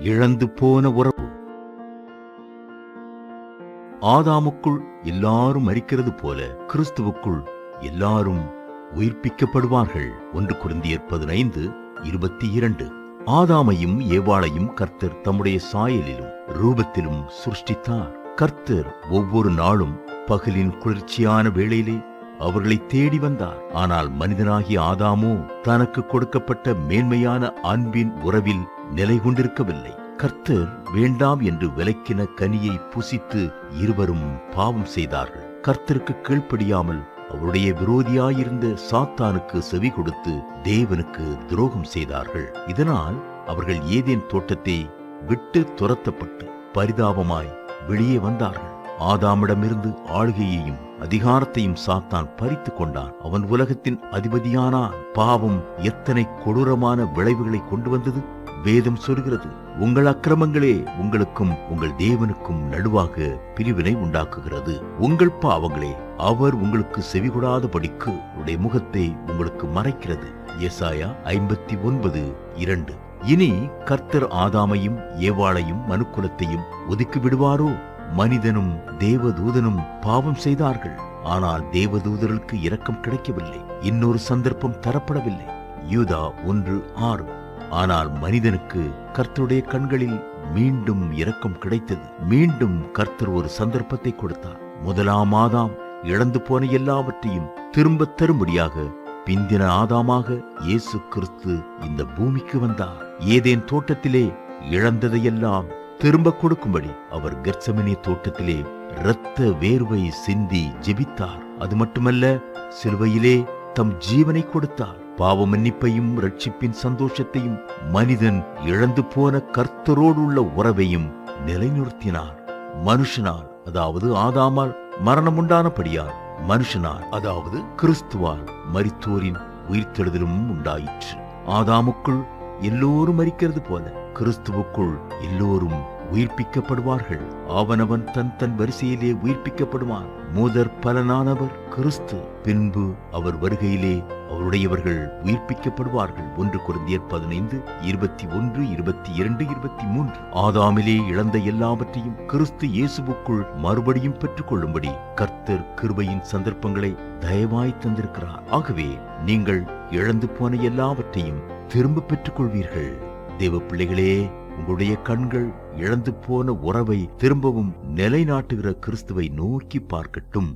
இழந்து போன உறவு. ஆதாமுக்குள் எல்லாரும் மரிக்கிறது போல கிறிஸ்துவுக்குள் எல்லாரும் உயிர்ப்பிக்கப்படுவார்கள். ஒன்று குருந்தியர் பதினைந்து இருபத்தி இரண்டு. ஆதாமையும் ஏவாளையும் கர்த்தர் தம்முடைய சாயலிலும் ரூபத்திலும் சுருஷ்டித்தார். கர்த்தர் ஒவ்வொரு நாளும் பகலின் குளிர்ச்சியான வேளையிலே அவர்களை தேடி வந்தார். ஆனால் மனிதனாகிய ஆதாமோ தனக்கு கொடுக்கப்பட்ட மேன்மையான அன்பின் உறவில் நிலை கொண்டிருக்கவில்லை கர்த்தர் வேண்டாம் என்று விலக்கின கனியை புசித்து இருவரும் பாவம் செய்தார்கள். கர்த்தருக்கு கீழ்ப்படியாமல் அவருடைய விரோதியாயிருந்த சாத்தானுக்கு செவி கொடுத்து தேவனுக்கு துரோகம் செய்தார்கள். இதனால் அவர்கள் ஏதேன் தோட்டத்தை விட்டு துரத்தப்பட்டு பரிதாபமாய் வெளியே வந்தார்கள். ஆதாமிடமிருந்து ஆளுகையையும் அதிகாரத்தையும் சாத்தான் பறித்து கொண்டான். அவன் உலகத்தின் அதிபதியானான். பாவம் எத்தனை கொடூரமான விளைவுகளை கொண்டு வந்தது? வேதம் சொல்கிறது உங்கள் அக்கிரமங்களே உங்களுக்கும் உங்கள் தேவனுக்கும் நடுவாக பிரிவினை உண்டாக்குகிறது. உங்கள் பாவங்களே அவர் உங்களுக்கு செவிகொடாதபடிக்கு உடைய முகத்தை உங்களுக்கு மறைக்கிறது. எசாயா ஐம்பத்தி ஒன்பது இரண்டு. இனி கர்த்தர் ஆதாமையும் ஏவாளையும் மனுக்குலத்தையும் ஒதுக்கி விடுவாரோ? மனிதனும் தேவதூதனும் பாவம் செய்தார்கள். ஆனால் தேவதூதர்களுக்கு இரக்கம் கிடைக்கவில்லை. இன்னொரு சந்தர்ப்பம் தரப்படவில்லை. யூதா ஒன்று ஆறு. ஆனால் மனிதனுக்கு கர்த்தருடைய கண்களில் மீண்டும் இரக்கம் கிடைத்தது. மீண்டும் கர்த்தர் ஒரு சந்தர்ப்பத்தை கொடுத்தார். முதலாம் ஆதாம் இழந்து போன எல்லாவற்றையும் திரும்பத் தரும்படியாக பிந்தின ஆதாமாக இயேசு கிறிஸ்து இந்த பூமிக்கு வந்தார். ஏதேன் தோட்டத்திலே இழந்ததையெல்லாம் திரும்ப கொடுக்கும்படி அவர் கெர்சமனி தோட்டத்திலே இரத்த வேர்வை சிந்தி ஜெபித்தார். அது மட்டுமல்ல சிலுவையிலே தம் ஜீவனை கொடுத்தார். பாவ மன்னிப்பையும் ரட்சிப்பின் சந்தோஷத்தையும் மனிதன் இழந்து போன கர்த்தரோடு உள்ள உறவையும் நிலைநிறுத்தினார். மனுஷனால் அதாவது ஆதாமால் மரணம் உண்டானபடியால் மனுஷனால் அதாவது கிறிஸ்துவால் மரித்தோரின் உயிர்த்தெழுதலும் உண்டாயிற்று. ஆதாமுக்குள் எல்லோரும் மரிக்கிறது போல கிறிஸ்துவுக்குள் எல்லோரும் உயிர்ப்பிக்கப்படுவார்கள். அவனவன் தன் தன் வரிசையிலே உயிர்ப்பிக்கப்படுவான். முதற் பலனானவர் கிறிஸ்து. பின்பு அவர் வருகையிலே அவருடையவர்கள் உயிர்ப்பிக்கப்படுவார்கள். ஒன்று குருந்தியர் பதினைந்து இருபத்தி ஒன்று இருபத்தி இரண்டு இருபத்தி மூன்று. ஆதாமிலே இழந்த எல்லாவற்றையும் கிறிஸ்து இயேசுவுக்குள் மறுபடியும் பெற்றுக் கொள்ளும்படி கர்த்தர் கிருபையின் சந்தர்ப்பங்களை தயவாய் தந்திருக்கிறார். ஆகவே நீங்கள் இழந்து போன எல்லாவற்றையும் திரும்ப பெற்றுக் கொள்வீர்கள் தேவ பிள்ளைகளே உங்களுடைய கண்கள் இழந்து போன உறவை திரும்பவும் நிலைநாட்டுகிற கிறிஸ்துவை நோக்கி பார்க்கட்டும்.